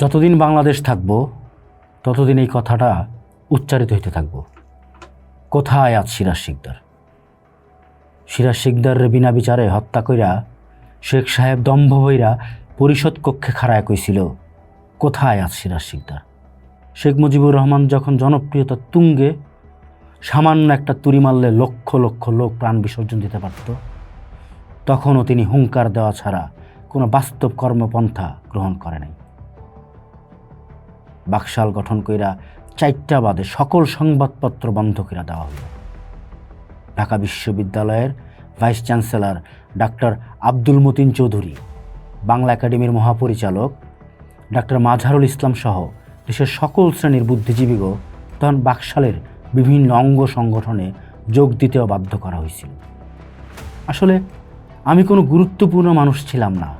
যতদিন বাংলাদেশ থাকব, ততদিন এই কথাটা উচ্চারিত হইতে থাকব। কোথায় আজ সিরাজ শিকদার? সিরাজ শিকদারের বিনা বিচারে হত্যা কইরা, শেখ সাহেব দম্ভ হইরা পরিষদ কক্ষে খাড়ায় কইছিল, কোথায় আজ সিরাজ শিকদার? শেখ মুজিবুর রহমান যখন জনপ্রিয়তা তুঙ্গে, সামান্য একটা তুরি মারলে লক্ষ লক্ষ লোক প্রাণ বিসর্জন দিতে পারত, তখনও তিনি হুঙ্কার দেওয়া ছাড়া কোনো বাস্তব কর্মপন্থা গ্রহণ করে নাই। বাকশাল গঠন কইরা চারটা বাদে সকল সংবাদপত্র বন্ধ করে দেওয়া হলো ঢাকা বিশ্ববিদ্যালয়ের vice chancellor doctor Abdul Matin Chowdhury, Bangla একাডেমির মহাপরিচালক ডাক্তার মাঝারুল ইসলাম সহ দেশের সকল শ্রেণির বুদ্ধিজীবীগো তখন বাকশালের বিভিন্ন অঙ্গ সংগঠনে যোগ দিতেও বাধ্য করা হয়েছিল আসলে আমি কোনো গুরুত্বপূর্ণ মানুষ ছিলাম না।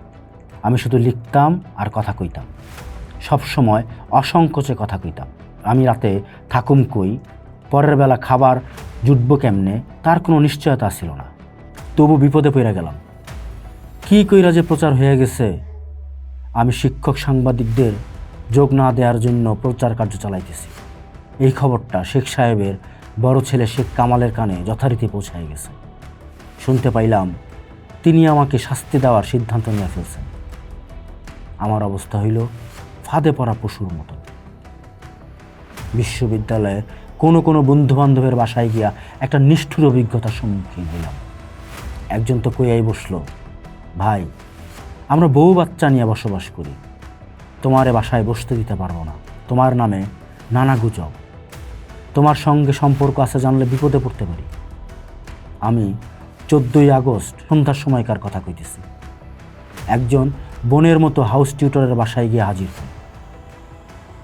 আমি শুধু লিখতাম আর কথা কইতাম। সব সময় অসংকোচে কথা কইতাম আমি রাতে থাকুম কই, পরের বেলা খাবার জুটব কেমনে, তার কোনো নিশ্চয়তা ছিল না। তবু বিপদে পড়ে গেলাম। কি কইরা যে প্রচার হয়ে গেছে, আমি শিক্ষক সাংবাদিকদের যোগ না দেওয়ার জন্য প্রচার কার্য চালাইতেছি। এই খবরটা শেখ সাহেবের বড় ছেলে শেখ কামালের কানে যথারীতি পৌঁছায় গেছে। শুনতে পাইলাম, তিনি আমাকে শাস্তি দেওয়ার সিদ্ধান্ত নিয়ে ফেলছেন। আমার অবস্থা হইল ফাঁদে পড়া পশুর মতো বিশ্ববিদ্যালয়ে কোনো কোনো বন্ধুবান্ধবের বাসায় গিয়া একটা নিষ্ঠুর অভিজ্ঞতার সম্মুখীন হইলাম। একজন তো কইয়াই বসল, ভাই, আমরা বউ বাচ্চা নিয়ে বসবাস করি। তোমারে বাসায় বসতে দিতে পারব না। তোমার নামে নানা গুজব। তোমার সঙ্গে সম্পর্ক আছে জানলে বিপদে পড়তে পারি। আমি চোদ্দোই আগস্ট সন্ধ্যার সময়কার কথা কইতেছি। একজন বোনের মতো হাউস টিউটরের বাসায় গিয়ে হাজির হই।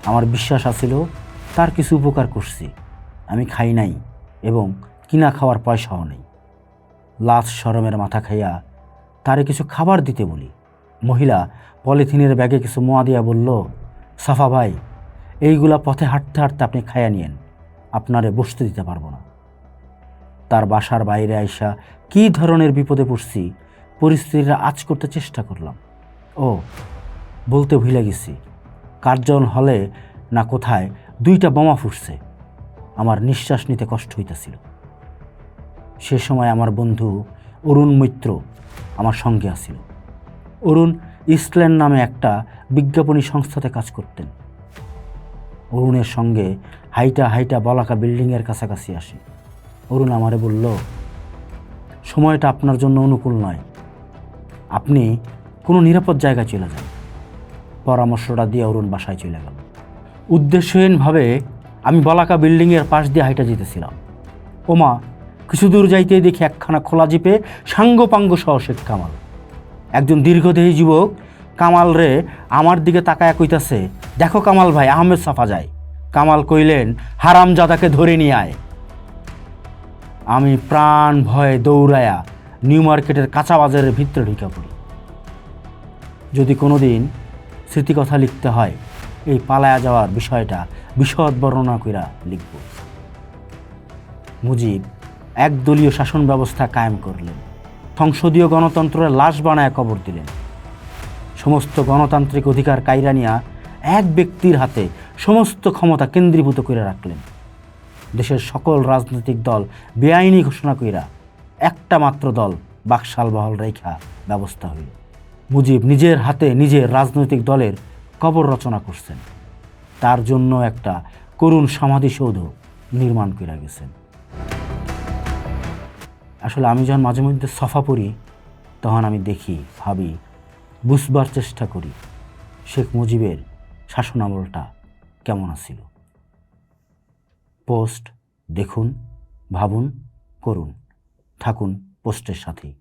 আমার বিশ্বাস আছিল তার কিছু উপকার করছি। আমি খাই নাই এবং কিনা খাওয়ার পয়সাও নেই। লাশ সরমের মাথা খাইয়া তারে কিছু খাবার দিতে বলি। মহিলা পলিথিনের ব্যাগে কিছু মোয়া দিয়া বলল, সাফা ভাই, এইগুলা পথে হাঁটতে হাঁটতে আপনি খাইয়া নিয়েন, আপনারে বসতে দিতে পারব না। তার বাসার বাইরে আইসা কী ধরনের বিপদে পড়ছি, পরিস্থিতিটা আজ করতে চেষ্টা করলাম। ও, বলতে ভুলে গেছি। কার্জন হলে না কোথায় দুইটা বোমা ফুটছে। আমার নিঃশ্বাস নিতে কষ্ট হইতেছিল। সে সময় আমার বন্ধু অরুণ মৈত্র আমার সঙ্গে আসিল অরুণ ইস্টল্যান্ড নামে একটা বিজ্ঞাপনী সংস্থাতে কাজ করতেন। অরুণের সঙ্গে হাইটা হাইটা বলাকা বিল্ডিংয়ের কাছাকাছি আসি। অরুণ আমারে বলল, সময়টা আপনার জন্য অনুকূল নয়। আপনি কোনো নিরাপদ জায়গায় চলে যান। পরামর্শটা দিয়ে অরুণ বাসায় চলে গেল। উদ্দেশ্যহীনভাবে আমি বলাকা বিল্ডিংয়ের পাশ দিয়ে হাইটা যেতেছিলাম। ওমা, কিছু দূর যাইতেই দেখি একখানা খোলা জিপে সাঙ্গপাঙ্গ সহ শেখ কামাল। একজন দীর্ঘদেহী যুবক কামাল রে আমার দিকে তাকায়া কইতাছে, দেখো কামাল ভাই, আহমেদ সাফা যায়। কামাল কইলেন হারাম হারামজাদাকে ধরে নিয়ে আয়। আমি প্রাণ ভয়ে দৌড়ায়া নিউ মার্কেটের কাঁচা বাজারের ভিতরে ঢুকে পড়ি। যদি কোনো দিন স্মৃতিকথা লিখতে হয়। এই পালায়া যাওয়ার বিষয়টা বিশদ বর্ণনা কইরা লিখব। মুজিব একদলীয় শাসন ব্যবস্থা কায়েম করলেন। সংসদীয় গণতন্ত্রের লাশ বানায় কবর দিলেন। সমস্ত গণতান্ত্রিক অধিকার কাইরা নিয়া এক ব্যক্তির হাতে সমস্ত ক্ষমতা কেন্দ্রীভূত করে রাখলেন। দেশের সকল রাজনৈতিক দল বেআইনি ঘোষণা কইরা একটা মাত্র দল বাকশাল বহল রেখা ব্যবস্থা হইল। মুজিব নিজের হাতে নিজের রাজনৈতিক দলের কবর রচনা করছেন। তার জন্য একটা করুণ সমাধিসৌধ নির্মাণ করে গেছেন। আসলে আমি যখন মাঝে মধ্যে সফা পড়ি, তখন আমি দেখি, ভাবি, বুঝবার চেষ্টা করি, শেখ মুজিবের শাসনামলটা কেমন আছিল। পোস্ট দেখুন, ভাবুন, করুন, থাকুন পোস্টের সাথেই।